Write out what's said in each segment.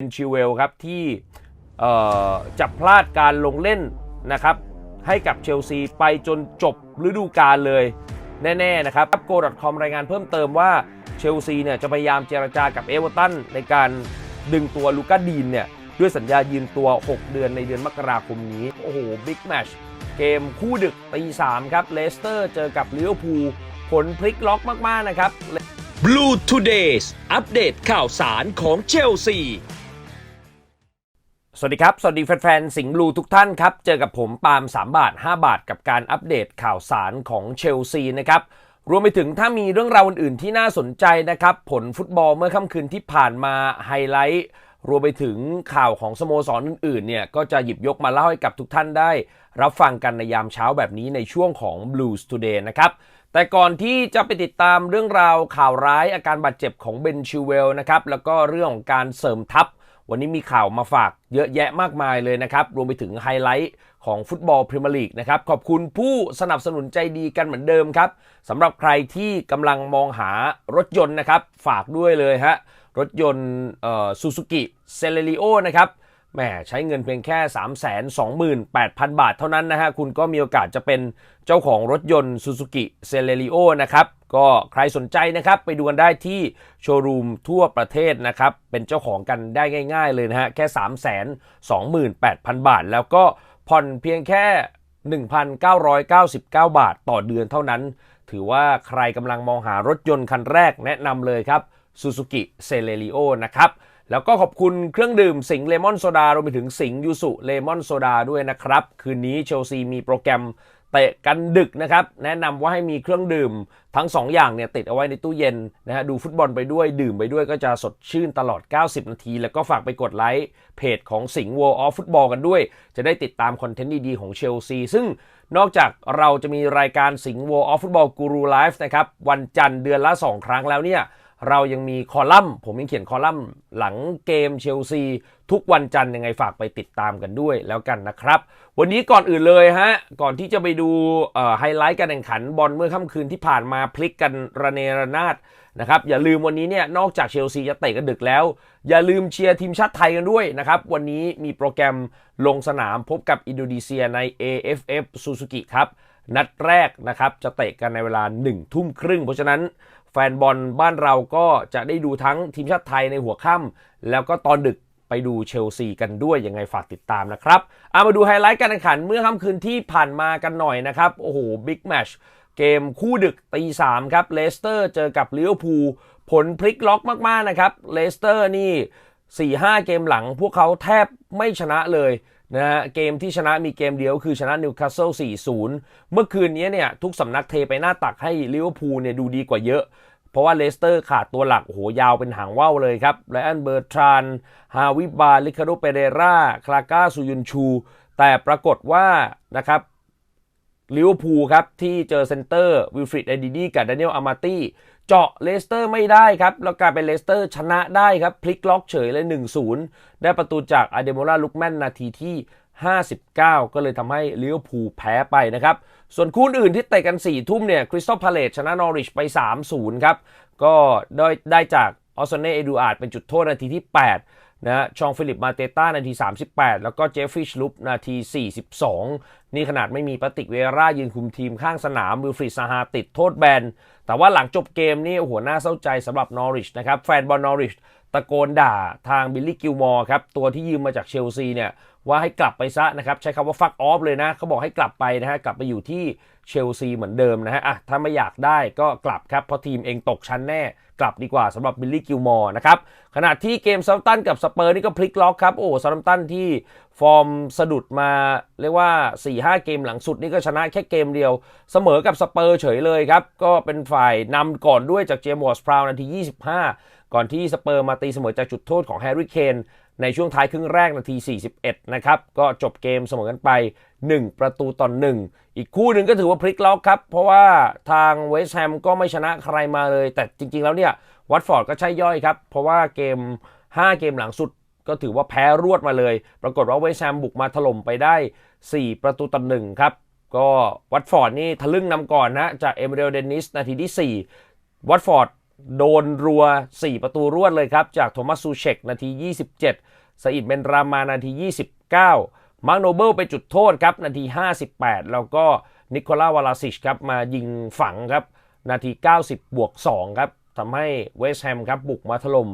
เป็นชิวเวลครับที่จะพลาดการลงเล่นนะครับให้กับเชลซีไปจนจบฤดูกาลเลยแน่ๆนะครับโกดคอมรายงานเพิ่มเติมว่าเชลซีเนี่ยจะพยายามเจรจากับเอเวอร์ตันในการดึงตัวลูก้าดีนเนี่ยด้วยสัญญายืมตัว 6 เดือนในเดือนมกราคมนี้ โอ้โหบิ๊กแมชเกมคู่ดึกตี3ครับเลสเตอร์เจอกับลิเวอร์พูลผลพลิกล็อกมากๆนะครับ Blue Todays อัปเดตข่าวสารของเชลซี สวัสดีครับ สวัสดีแฟนๆ สิงห์บลูทุกท่านครับ เจอกับผมปาล์ม3 บาท 5 บาท กับการอัปเดตข่าวสารของเชลซีนะครับ รวมไปถึงถ้ามีเรื่องราวอื่นๆที่น่าสนใจนะครับ ผลฟุตบอลเมื่อค่ำคืนที่ผ่านมาไฮไลท์รวมไปถึงข่าวของสโมสรออื่นๆ เนี่ย ก็จะหยิบยกมาเล่าให้กับทุกท่านได้ รับฟังกันในยามเช้าแบบนี้ในช่วงของ Blues Today นะครับ แต่ก่อนที่จะไปติดตามเรื่องราวข่าวร้ายอาการบาดเจ็บของเบนชิเวลนะครับ แล้วก็เรื่องของการเสริมทัพ วันนี้มีข่าวมาฝากเยอะแยะมากมายเลยนะครับ รวมไปถึงไฮไลท์ของฟุตบอลพรีเมียร์ลีกนะครับ ขอบคุณผู้สนับสนุนใจดีกันเหมือนเดิมครับสำหรับใครที่กำลังมองหารถยนต์นะครับ ฝากด้วยเลยฮะ รถยนต์ซูซูกิเซเลริโอนะครับ แหมใช้เงินเพียงแค่ 3 2 8 0 0 0 บาทเท่านั้นนะฮะ คุณก็มีโอกาสจะเป็นเจ้าของรถยนต์ซูซูกิเซเลริโอนะครับ ก็ใครสนใจนะครับ ไปดูกันได้ที่โชว์รูมทั่วประเทศนะครับ เป็นเจ้าของกันได้ง่ายๆเลยนะฮะ แค่ 3 2 8 0 0 0 บาท แล้วก็ผ่อนเพียงแค่ 1,999 บาทต่อเดือนเท่านั้น ถือว่าใครกำลังมองหารถยนต์คันแรกแนะนำเลยครับ Suzuki c e l e r i o นะครับ แล้วก็ขอบคุณเครื่องดื่มสิงเลมอนโซดารวมไปถึงสิงยูสุเลมอนโซดาด้วยนะครับ คืนนี้เชลซีมีโปรแกรมเตะกันดึกนะครับ แนะนำว่าให้มีเครื่องดื่มทั้ง 2 อย่างเนี่ยติดเอาไว้ในตู้เย็นนะฮะดูฟุตบอลไปด้วยดื่มไปด้วยก็จะสดชื่นตลอด 90 นาที แล้วก็ฝากไปกดไลค์เพจของสิงห์ World of Football กันด้วย จะได้ติดตามคอนเทนต์ดี ๆ ของเชลซี ซึ่งนอกจากเราจะมีรายการสิงห์ World of Football Guru Live นะครับ วันจันทร์เดือนละ 2 ครั้งแล้วเนี่ย เรายังมีคอลัมน์ ผมยังเขียนคอลัมน์หลังเกมเชลซี ทุกวันจันทร์ยังไงฝากไปติดตามกันด้วยแล้วกันนะครับ วันนี้ก่อนอื่นเลยฮะ ก่อนที่จะไปดูไฮไลท์การแข่งขันบอลเมื่อค่ำคืนที่ผ่านมาพลิกกันระเนระนาดนะครับอย่าลืมวันนี้เนี่ยนอกจากเชลซีจะเตะกันดึกแล้ว อย่าลืมเชียร์ทีมชาติไทยกันด้วยนะครับวันนี้มีโปรแกรมลงสนามพบกับอินโดนีเซียใน AFF Suzuki ครับนัดแรกนะครับจะเตะกันในเวลา1ทุ่มครึ่งเพราะฉะนั้น แฟนบอลบ้านเราก็จะได้ดูทั้งทีมชาติไทยในหัวค่ำแล้วก็ตอนดึกไปดูเชลซีกันด้วยยังไงฝากติดตามนะครับเอามาดูไฮไลท์การแข่งขันเมื่อค่ำคืนที่ผ่านมากันหน่อยนะครับ โอ้โหบิ๊กแมชเกมคู่ดึกตีสามครับเลสเตอร์เจอกับลิเวอร์พูลผลพลิกล็อกมาก ๆ นะครับเลสเตอร์นี่ 4-5 เกมหลังพวกเขาแทบไม่ชนะเลย นะฮะเกมที่ชนะมีเกมเดียวคือชนะนิวคาสเซิล4-0 เมื่อคืนนี้เนี่ยทุกสำนักเทไปหน้าตักให้ลิเวอร์พูลเนี่ยดูดีกว่าเยอะ เพราะว่าเลสเตอร์ขาดตัวหลัก โอ้โห ยาวเป็นหางว่าวเลยครับไลอันเบอร์ทรานฮาวิบาลิคาโดเปเรราคลาก้าซูยุนชู แต่ปรากฏว่านะครับลิเวอร์พูลครับที่เจอเซนเตอร์วิลฟริดไอดีดีกับดานิเอลอามาตี้ เจาะเลสเตอร์ไม่ได้ครับ แล้วกลายเป็นเลสเตอร์ชนะได้ครับ พลิกล็อกเฉยเลย 1-0 ได้ประตูจากอเดโมลาลุกแมนนาทีที่ 59 ก็เลยทำให้ลิเวอร์พูลแพ้ไปนะครับ ส่วนคู่อื่นที่เตะกัน 4 ทุ่มเนี่ยคริสตัลพาเลตชนะนอริชไป 3-0 ครับ ก็ได้ได้จากออสเซเน่เอดูอาร์ดเป็นจุดโทษนาทีที่ 8 นะชองฟิลิปมาเตต้านาที 38 แล้วก็เจฟฟี่ชลุปนาที 42 นี่ขนาดไม่มีปติกเวรายืนคุมทีมข้างสนามวิลฟริดซาฮาติดโทษแบน แต่ว่าหลังจบเกมนี่โอ้โหน่าเศร้าใจสำหรับนอริชนะครับแฟนบอลนอริชตะโกนด่าทางบิลลี่กิลมอร์ครับตัวที่ยืมมาจากเชลซีเนี่ย ว่าให้กลับไปซะนะครับ ใช้คำว่าฟักออฟเลยนะเขาบอกให้กลับไปนะฮะกลับไปอยู่ที่เชลซีเหมือนเดิมนะฮะอะถ้าไม่อยากได้ก็กลับครับ เพราะทีมเองตกชั้นแน่ กลับดีกว่าสำหรับบิลลี่กิลมอร์นะครับ ขณะที่เกมซัมตันกับสเปอร์นี่ก็พลิกล็อกครับ โอ้ซัมตันที่ฟอร์มสะดุดมาเรียกว่า 4-5 เกมหลังสุดนี่ก็ชนะแค่เกมเดียว เสมอกับสเปอร์เฉยเลยครับ ก็เป็นฝ่ายนำก่อนด้วยจากเจมส์วอร์สพราวนาที 25 ก่อนที่สเปอร์มาตีเสมอจากจุดโทษของแฮร์รี่เคน ในช่วงท้ายครึ่งแรกนาที 41 นะครับ ก็จบเกมเสมอกันไป 1 ประตูต่อ 1 อีกคู่หนึ่งก็ถือว่าพลิกล็อกครับ เพราะว่าทางเวสต์แฮมก็ไม่ชนะใครมาเลย แต่จริง ๆ แล้วเนี่ยวัตฟอร์ดก็ใช่ย่อยครับ เพราะว่าเกม 5 เกมหลังสุดก็ถือว่าแพ้รวดมาเลย ปรากฏว่าเวสต์แฮมบุกมาถล่มไปได้ 4 ประตูต่อ1ครับ ก็วัตฟอร์ดนี่ทะลึ่งนำก่อนนะ จากเอเมเรลเดนิสนาทีที่ 4 วัตฟอร์ด โดนรัว 4 ประตูรวดเลยครับ จากโทมัสซูเชกนาที 27สอิดเบนรามานาที 29 มาร์โนเบิลไปจุดโทษครับ นาที 58 แล้วก็นิโคลาวาลาซิชครับ มายิงฝังครับ นาที 90 บวก 2 ครับทำให้เวสต์แฮมครับ บุกมาถล่ม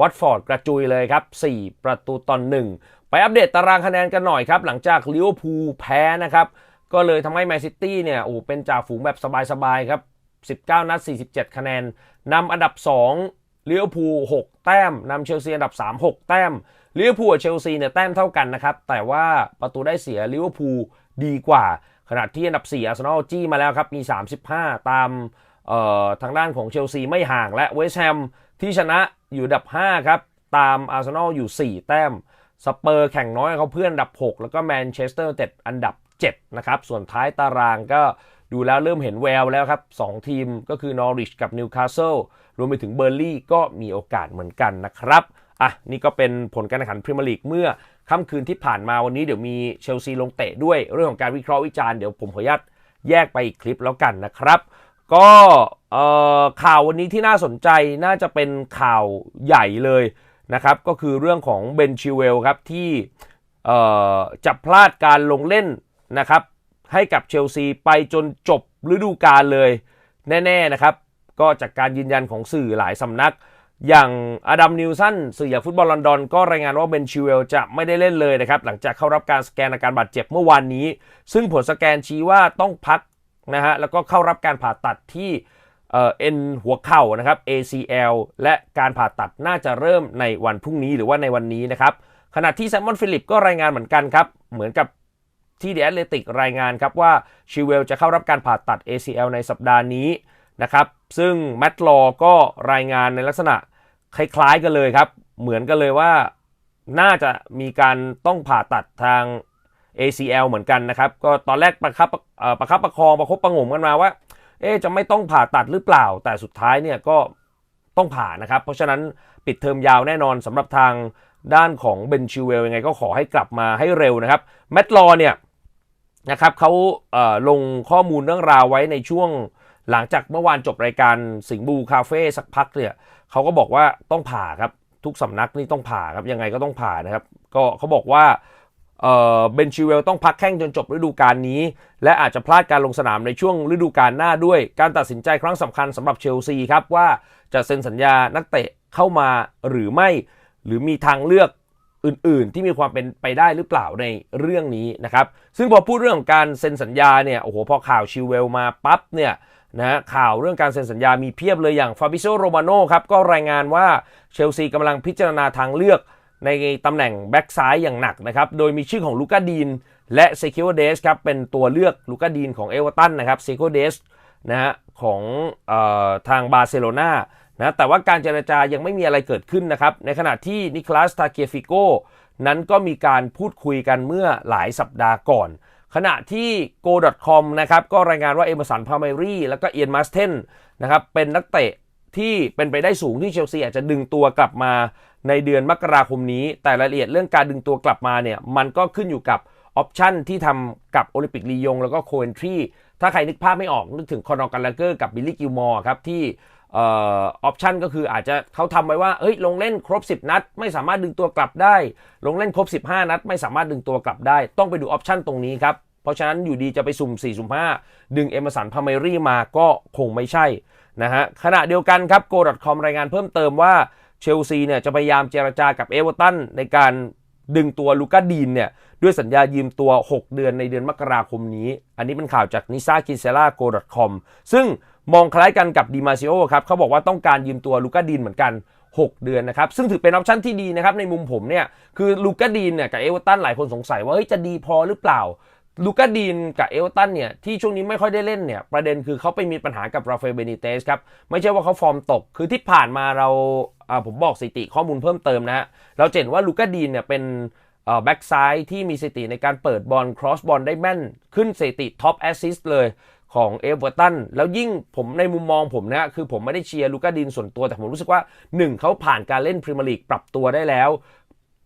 วัตฟอร์ดกระจุยเลยครับ 4 ประตูต่อหนึ่งไปอัปเดตตารางคะแนนกันหน่อยครับ หลังจากลิเวอร์พูลแพ้นะครับ ก็เลยทำให้แมนซิตี้เนี่ยโอ้เป็นจ่าฝูงแบบสบายๆครับ 19 นัด 47 คะแนนนำอันดับ 2เลิเวอร์พู6แต้มนำเชลซีอันดับ 3 6 แต้มเลิเวอร์พูกับเชลซีเนี่ยแต้มเท่ากันนะครับ แต่ว่าประตูได้เสียเลิเวอร์พูดีกว่า ขณะที่อันดับ 4 อาร์เซนอลจี้มาแล้วครับ มี 35 ตามเอ่อทางด้านของเชลซีไม่ห่างและเวสต์แฮมที่ชนะอยู่อันดับ 5 ครับ ตามอาร์เซนอลอยู่ 4 แต้มสเปอร์แข่งน้อยเขาเพื่อนอันดับ 6 แล้วก็แมนเชสเตอร์เต็ดอันดับ 7 นะครับ ส่วนท้ายตารางก็ ดูแล้วเริ่มเห็นแววแล้วครับ 2 ทีมก็คือนอริชกับนิวคาสเซิลรวมไปถึงเบอร์ลี่ก็มีโอกาสเหมือนกันนะครับอะนี่ก็เป็นผลการแข่งขันพรีเมียร์ลีกเมื่อค่ำคืนที่ผ่านมาวันนี้เดี๋ยวมีเชลซีลงเตะด้วยเรื่องของการวิเคราะห์วิจารณ์เดี๋ยวผมขออนุญาตแยกไปอีกคลิปแล้วกันนะครับ ก็ข่าววันนี้ที่น่าสนใจน่าจะเป็นข่าวใหญ่เลยนะครับ ก็คือเรื่องของเบนชิเวลครับที่จะพลาดการลงเล่นนะครับ ให้กับเชลซีไปจนจบฤดูกาลเลยแน่ ๆ นะครับ ก็จากการยืนยันของสื่อหลายสำนัก อย่างอดัมนิวสันสื่ออย่างฟุตบอลลอนดอน ก็รายงานว่าเบนชิเวลจะไม่ได้เล่นเลยนะครับ หลังจากเข้ารับการสแกนอาการบาดเจ็บเมื่อวานนี้ ซึ่งผลสแกนชี้ว่าต้องพักนะฮะแล้วก็เข้ารับการผ่าตัดที่เอ่อเอ็นหัวเข่านะครับ ACL และการผ่าตัดน่าจะเริ่มในวันพรุ่งนี้หรือว่าในวันนี้นะครับขณะที่แซมมอนฟิลิปก็รายงานเหมือนกันครับ เหมือนกับ ที่เดอะแอตเลติกรายงานครับว่าชิเวลจะเข้ารับการผ่าตัด ACL ในสัปดาห์นี้นะครับ ซึ่งแมตต์ลอก็รายงานในลักษณะคล้ายๆกันเลยครับ เหมือนกันเลยว่าน่าจะมีการต้องผ่าตัดทาง ACL เหมือนกันนะครับ ก็ตอนแรกประคับประคับประคองประคบประงมกันมาว่า เอ๊จะไม่ต้องผ่าตัดหรือเปล่า แต่สุดท้ายเนี่ยก็ต้องผ่านะครับ เพราะฉะนั้นปิดเทอมยาวแน่นอนสำหรับทางด้านของเบนชิเวลยังไงก็ขอให้กลับมาให้เร็วนะครับ แมตต์ลอเนี่ย นะครับเขาเลงข้อมูลเรื่องราวไว้ในช่วงหลังจากเมื่อวานจบรายการสิงห์บูคาเฟ่สักพักเนี่ยเขาก็บอกว่าต้องผ่าครับทุกสำนักนี่ต้องผ่าครับยังไงก็ต้องผ่านะครับ ก็เขาบอกว่าเบนชิเวลต้องพักแข้งจนจบฤดูกาลนี้ และอาจจะพลาดการลงสนามในช่วงฤดูกาลหน้าด้วย การตัดสินใจครั้งสำคัญสำหรับเชลซีครับว่าจะเซ็นสัญญานักเตะเข้ามาหรือไม่ หรือมีทางเลือก อื่น ๆ ที่มีความเป็นไปได้หรือเปล่าในเรื่องนี้นะครับ ซึ่งพอพูดเรื่องของการเซ็นสัญญาเนี่ยโอ้โหพอข่าวชิวเวลมาปั๊บเนี่ยนะข่าวเรื่องการเซ็นสัญญามีเพียบเลยอย่างฟาบิโซโรมาโนครับก็รายงานว่าเชลซีกำลังพิจารณาทางเลือกในตำแหน่งแบ็กซ้ายอย่างหนักนะครับ โดยมีชื่อของลูกาดีน และเซคิโอเดสครับเป็นตัวเลือกลูกาดีนของเอเวอร์ตันนะครับเซคิโอเดสนะฮะของออทางบาร์เซโลนา นะแต่ว่าการเจรจายังไม่มีอะไรเกิดขึ้นนะครับ ในขณะที่นิคลัสตาเกียฟิโกนั้นก็มีการพูดคุยกันเมื่อหลายสัปดาห์ก่อน ขณะที่ go.com นะครับก็รายงานว่าเอเมอร์สันพาเมรีแล้วก็เอียนมาสเทนนะครับเป็นนักเตะที่เป็นไปได้สูงที่เชลซีอาจจะดึงตัวกลับมาในเดือนมกราคมนี้ แต่รายละเอียดเรื่องการดึงตัวกลับมาเนี่ยมันก็ขึ้นอยู่กับออปชันที่ทำกับโอลิมปิกลียงแล้วก็โคเอนทรีถ้าใครนึกภาพไม่ออกนึกถึงคอนอร์กันลาเกอร์กับบิลลี่กิลมอร์ครับที่ ออปชันก็คืออาจจะเขาทำไว้ว่าเฮ้ยลงเล่นครบ 10 นัด ไม่สามารถดึงตัวกลับได้ ลงเล่นครบ 15 นัด ไม่สามารถดึงตัวกลับได้ ต้องไปดูออปชันตรงนี้ครับ เพราะฉะนั้นอยู่ดีจะไปสุ่ม 4 สุ่ม 5 ดึงเอมสันพาเมรี่มาก็คงไม่ใช่นะฮะขณะเดียวกันครับ go.com รายงานเพิ่มเติมว่าเชลซีเนี่ยจะพยายามเจรจากับเอเวอร์ตันในการดึงตัวลูก้าดีนเนี่ยด้วยสัญญายืมตัว 6 เดือนในเดือนมกราคมนี้ อันนี้เป็นข่าวจากนิซาคิเซล่า go.com ซึ่ง มองคล้ายกันกับดิมาซิโอครับเขาบอกว่าต้องการยืมตัวลูก้าดีนเหมือนกัน 6 เดือนนะครับ ซึ่งถือเป็นออปชั่นที่ดีนะครับในมุมผมเนี่ยคือลูก้าดีนเนี่ยกับเอเวอร์ตันหลายคนสงสัยว่าเฮ้ยจะดีพอหรือเปล่าลูก้าดีนกับเอเวอร์ตันเนี่ยที่ช่วงนี้ไม่ค่อยได้เล่นเนี่ยประเด็นคือเขาไปมีปัญหากับราฟาเอลเบนิเตสครับไม่ใช่ว่าเขาฟอร์มตก คือที่ผ่านมาเราผมบอกสถิติข้อมูลเพิ่มเติมนะฮะเราเห็นว่าลูก้าดีนเนี่ยเป็นแบ็กซ้ายที่มีสถิติในการเปิดบอลครอสบอลได้แม่น ขึ้นสถิติท็อปแอสซิสต์เลย ของเอเวอร์ตันแล้วยิ่งผมในมุมมองผมนะคือผมไม่ได้เชียร์ลูก้าดินส่วนตัว แต่ผมรู้สึกว่า 1 เขาผ่านการเล่นพรีเมียร์ลีกปรับตัวได้แล้ว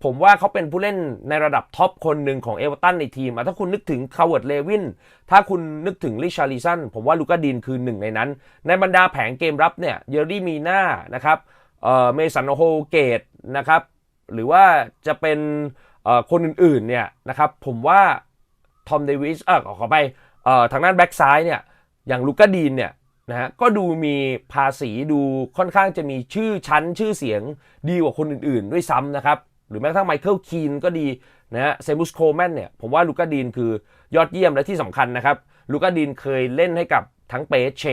ผมว่าเขาเป็นผู้เล่นในระดับท็อปคนหนึ่งของเอเวอร์ตันในทีมถ้าคุณนึกถึงคาร์เวิร์ดเลวินถ้าคุณนึกถึงลิชาริสันผมว่าลูกาดินคือหนึ่งในนั้น ในบรรดาแผงเกมรับเนี่ยเยอร์รี่มีน่านะครับเอ่อเมสันโฮเกตนะครับหรือว่าจะเป็นคนอื่นๆเนี่ยนะครับผมว่าทอมเดวิสเออขอไป เอ่อทางด้านแบ็กซ้ายเนี่ยอย่างลูก้าดีนเนี่ยนะฮะก็ดูมีภาษีดูค่อนข้างจะมีชื่อชั้นชื่อเสียงดีกว่าคนอื่นๆ ด้วยซ้ำนะครับ หรือแม้กระทั่งไมเคิลคีนก็ดีนะฮะเซมุสโคแมนเนี่ยผมว่าลูก้าดีนคือยอดเยี่ยมและที่สำคัญนะครับลูก้าดีนเคยเล่นให้กับทั้งเปเช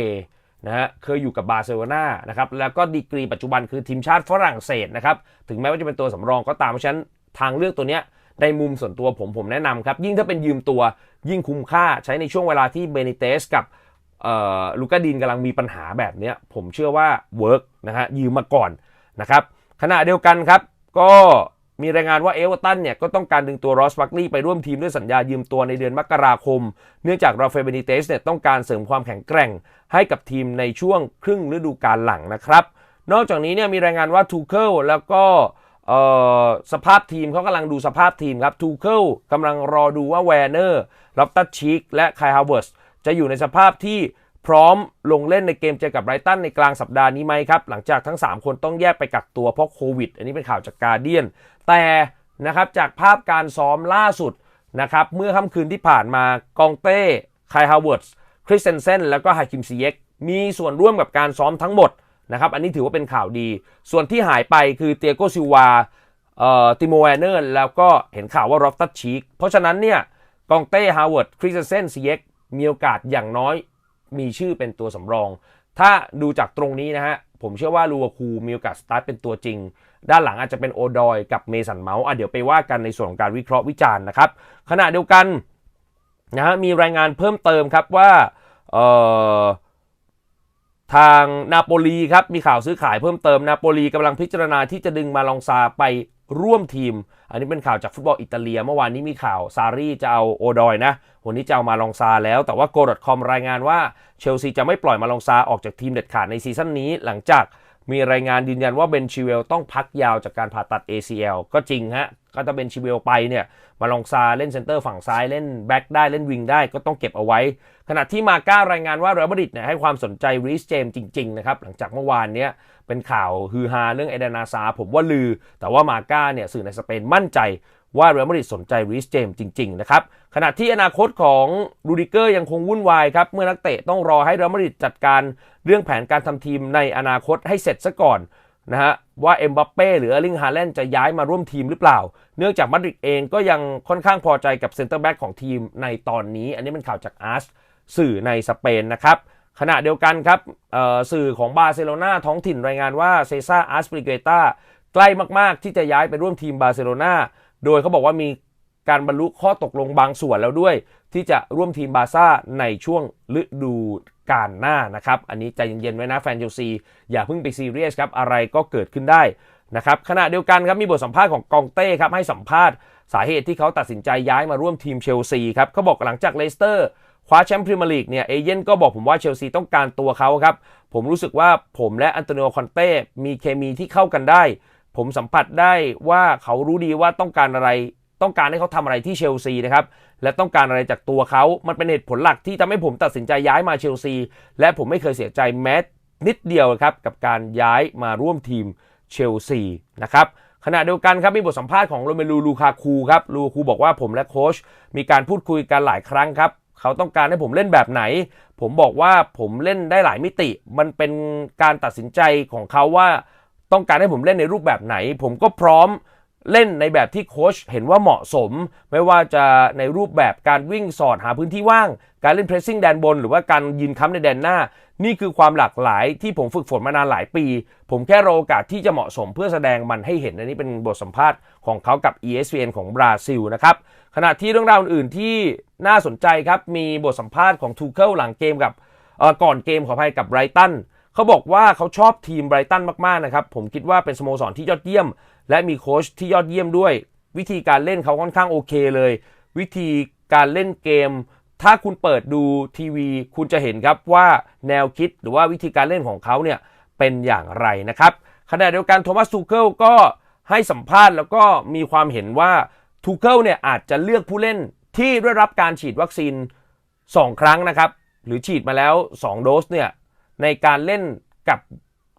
นะฮะเคยอยู่กับบาร์เซโลนานะครับแล้วก็ดีกรีปัจจุบันคือทีมชาติฝรั่งเศสนะครับถึงแม้ว่าจะเป็นตัวสำรองก็ตามเพราะฉะนั้นทางเลือกตัวเนี้ย ในมุมส่วนตัวผมผมแนะนำครับ ยิ่งถ้าเป็นยืมตัวยิ่งคุ้มค่าใช้ในช่วงเวลาที่เบนิเตสกับลูกาดินกำลังมีปัญหาแบบเนี้ยผมเชื่อว่าเวิร์กนะฮะยืมมาก่อนนะครับขณะเดียวกันครับ ก็มีรายงานว่าเอเวอร์ตันเนี่ยก็ต้องการดึงตัวรอสบัคลีย์ไปร่วมทีมด้วยสัญญายืมตัวในเดือนมกราคม เนื่องจากราฟาเอเบนิเตสเนี่ยต้องการเสริมความแข็งแกร่งให้กับทีมในช่วงครึ่งฤดูกาลหลังนะครับ นอกจากนี้เนี่ยมีรายงานว่าทูเคิลแล้วก็ สภาพทีมเขากำลังดูสภาพทีมครับทูเคิลกำลังรอดูว่าแวร์เนอร์ล็อบตัดชิกและไคฮาวเวิร์สจะอยู่ในสภาพที่พร้อมลงเล่นในเกมเจอกับไรตันในกลางสัปดาห์นี้ไหมครับ หลังจากทั้ง 3 คนต้องแยกไปกักตัวเพราะโควิด อันนี้เป็นข่าวจากการเดียน แต่นะครับจากภาพการซ้อมล่าสุดนะครับเมื่อค่ำคืนที่ผ่านมากองเต้ไคฮาวเวิร์สคริสเซนเซนแล้วก็ฮาคิมซีเยกมีส่วนร่วมกับการซ้อมทั้งหมด นะครับ อันนี้ถือว่าเป็นข่าวดี ส่วนที่หายไปคือเตียโกซิวาเอ่อติโมแวนเนอร์แล้วก็เห็นข่าวว่ารอฟตัดชีกเพราะฉะนั้นเนี่ยกองเต้ฮาวเวิร์ดคริสเซนซีเยกมีโอกาสอย่างน้อยมีชื่อเป็นตัวสำรอง ถ้าดูจากตรงนี้นะฮะ ผมเชื่อว่าลูวาคูมีโอกาสสตาร์ทเป็นตัวจริง ด้านหลังอาจจะเป็นโอดอยกับเมสันเมาส์อะเดี๋ยวไปว่ากันในส่วนของการวิเคราะห์วิจารณ์นะครับ ขณะเดียวกันนะฮะมีรายงานเพิ่มเติมครับว่าเอ่อ ทางนาโปลีครับมีข่าวซื้อขายเพิ่มเติมนาโปลีกำลังพิจารณาที่จะดึงมาลองซาไปร่วมทีม อันนี้เป็นข่าวจากฟุตบอลอิตาเลีย เมื่อวานนี้มีข่าวซารีจะเอาโอดอยนะ วันนี้จะเอามาลองซาแล้ว แต่ว่าโกลด์คอมรายงานว่าเชลซีจะไม่ปล่อยมาลองซาออกจากทีมเด็ดขาดในซีซั่นนี้หลังจาก มีรายงานยืนยันว่าเบนชิเวลต้องพักยาวจากการผ่าตัด ACL ก็จริงฮะ ก็จะเบนชิเวลไปเนี่ย มาลองซาเล่นเซนเตอร์ฝั่งซ้ายเล่นแบ็กได้เล่นวิงได้ก็ต้องเก็บเอาไว้ ขณะที่มาก้ารายงานว่าเรอัลมาดริดเนี่ยให้ความสนใจรีสเจมจริงๆนะครับ หลังจากเมื่อวานเนี้ยเป็นข่าวฮือฮาเรื่องเอเดนาซาผมว่าลือ แต่ว่ามาก้าเนี่ยสื่อในสเปนมั่นใจ ว่าเรอัลมาดริดสนใจรีสเจมจริงๆนะครับขณะที่อนาคตของรูดิเกอร์ยังคงวุ่นวายครับเมื่อนักเตะต้องรอให้เรอัลมาดริดจัดการเรื่องแผนการทำทีมในอนาคตให้เสร็จซะก่อนนะฮะว่าเอ็มบัปเป้หรือเอร์ลิงฮาแลนด์จะย้ายมาร่วมทีมหรือเปล่า เนื่องจากมาดริดเองก็ยังค่อนข้างพอใจกับเซ็นเตอร์แบ็กของทีมในตอนนี้ อันนี้เป็นข่าวจากอาร์สสื่อในสเปนนะครับขณะเดียวกันครับสื่อของบาร์เซโลนาท้องถิ่นรายงานว่าเซซ่าอาร์สปริเกตาใกล้มากๆ ที่จะย้ายไปร่วมทีมบาร์เซโลนา โดยเขาบอกว่ามีการบรรลุข้อตกลงบางส่วนแล้วด้วย ที่จะร่วมทีมบาซ่าในช่วงฤดูกาลหน้านะครับ อันนี้ใจเย็นๆไว้นะแฟนเชลซีอย่าเพิ่งไปซีเรียสครับ อะไรก็เกิดขึ้นได้นะครับขณะเดียวกันครับมีบทสัมภาษณ์ของกองเต้ครับให้สัมภาษณ์สาเหตุที่เขาตัดสินใจย้ายมาร่วมทีมเชลซีครับเขาบอกหลังจากเลสเตอร์คว้าแชมป์พรีเมียร์ลีกเนี่ยเอเย่นก็บอกผมว่าเชลซีต้องการตัวเขาครับ ผมรู้สึกว่าผมและอันโตนิโอคอนเต้มีเคมีที่เข้ากันได้ ผมสัมผัสได้ว่าเขารู้ดีว่าต้องการอะไร ต้องการให้เขาทำอะไรที่เชลซีนะครับ และต้องการอะไรจากตัวเขา มันเป็นเหตุผลหลักที่ทำให้ผมตัดสินใจย้ายมาเชลซี และผมไม่เคยเสียใจแม้นิดเดียวครับกับการย้ายมาร่วมทีมเชลซีนะครับขณะเดียวกันครับมีบทสัมภาษณ์ของโรเมลูลูคาคูครับลูคาคูบอกว่าผมและโค้ชมีการพูดคุยกันหลายครั้งครับเขาต้องการให้ผมเล่นแบบไหน ผมบอกว่าผมเล่นได้หลายมิติ มันเป็นการตัดสินใจของเขาว่า ต้องการให้ผมเล่นในรูปแบบไหน ผมก็พร้อมเล่นในแบบที่โค้ชเห็นว่าเหมาะสม ไม่ว่าจะในรูปแบบการวิ่งสอดหาพื้นที่ว่าง การเล่นเพรสซิ่งแดนบน หรือว่าการยืนค้ำในแดนหน้า นี่คือความหลากหลายที่ผมฝึกฝนมานานหลายปี ผมแค่รอโอกาสที่จะเหมาะสมเพื่อแสดงมันให้เห็นอันนี้เป็นบทสัมภาษณ์ของเขากับ ESPN ของบราซิลนะครับขณะที่เรื่องราวอื่นๆที่น่าสนใจครับมีบทสัมภาษณ์ของทูเคิลหลังเกมกับก่อนเกมขออภัยกับไบรตัน เขาบอกว่าเขาชอบทีมไบรตันมากๆนะครับ ผมคิดว่าเป็นสโมสรที่ยอดเยี่ยม และมีโค้ชที่ยอดเยี่ยมด้วย วิธีการเล่นเขาค่อนข้างโอเคเลย วิธีการเล่นเกม ถ้าคุณเปิดดูทีวี คุณจะเห็นครับว่าแนวคิดหรือว่าวิธีการเล่นของเขาเนี่ยเป็นอย่างไรนะครับขณะเดียวกันโทมัสทูเคิลก็ให้สัมภาษณ์แล้วก็มีความเห็นว่าทูเคิลเนี่ยอาจจะเลือกผู้เล่นที่ได้รับการฉีดวัคซีน 2 ครั้งนะครับ หรือฉีดมาแล้ว 2 โดสเนี่ย ในการเล่นกับ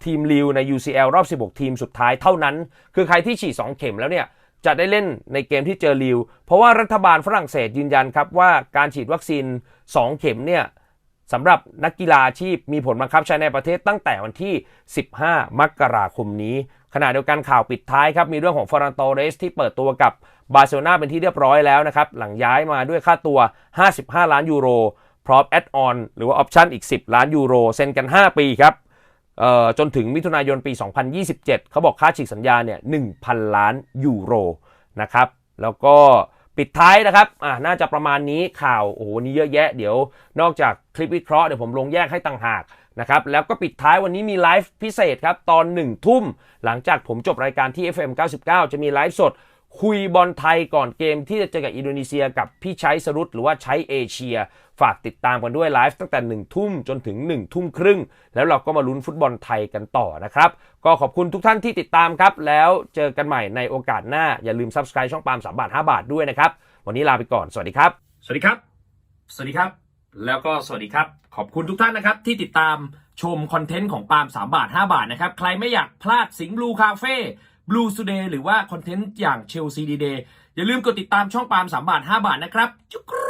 ทีมลิวใน UCL รอบ 16 ทีมสุดท้ายเท่านั้น คือใครที่ฉีด 2 เข็มแล้วเนี่ย จะได้เล่นในเกมที่เจอลิว เพราะว่ารัฐบาลฝรั่งเศสยืนยันครับว่าการฉีดวัคซีน 2 เข็มเนี่ยสำหรับนักกีฬาอาชีพมีผลบังคับใช้ในประเทศตั้งแต่วันที่ 15 มกราคมนี้ ขณะเดียวกันข่าวปิดท้ายครับ มีเรื่องของฟอรันโตเรสที่เปิดตัวกับบาร์เซโลนาเป็นที่เรียบร้อยแล้วนะครับ หลังย้ายมาด้วยค่าตัว 55 ล้านยูโร พร้อมแอดออนหรือว่าออปชั่นอีก 10 ล้านยูโรเซ็นกัน 5 ปีครับจนถึงมิถุนายนปี 2027 เขาบอกค่าฉีกสัญญาเนี่ย 1,000 ล้านยูโรนะครับ แล้วก็ปิดท้ายนะครับอ่าน่าจะประมาณนี้ข่าวโอ้โหนนี้เยอะแยะ เดี๋ยวนอกจากคลิปวิเคราะห์เดี๋ยวผมลงแยกให้ต่างหากนะครับ แล้วก็ปิดท้ายวันนี้มีไลฟ์พิเศษครับ ตอน 1 ทุ่ม หลังจากผมจบรายการที่ FM 99 จะมีไลฟ์สด คุยบอลไทยก่อนเกมที่จะเจอกับอินโดนีเซียกับพี่ชัยสรุตหรือว่าชัยเอเชีย ฝากติดตามกันด้วยไลฟ์ตั้งแต่1ทุ่มจนถึง1ทุ่มครึ่ง แล้วเราก็มาลุ้นฟุตบอลไทยกันต่อนะครับ ก็ขอบคุณทุกท่านที่ติดตามครับ แล้วเจอกันใหม่ในโอกาสหน้า อย่าลืม Subscribe ช่องปาล์ม3บาท5บาทด้วยนะครับ วันนี้ลาไปก่อน สวัสดีครับ สวัสดีครับ สวัสดีครับ แล้วก็สวัสดีครับ ขอบคุณทุกท่านนะครับที่ติดตามชมคอนเทนต์ของปาล์ม3บาท5บาทนะครับ ใครไม่อยากพลาดสิงห์บลูคาเฟ่ ลูสเดย์หรือว่าคอนเทนต์อย่างเชลซีดีเดย์อย่าลืมกดติดตามช่องปาล์ม3บาท 5 บาทนะครับจุ๊ก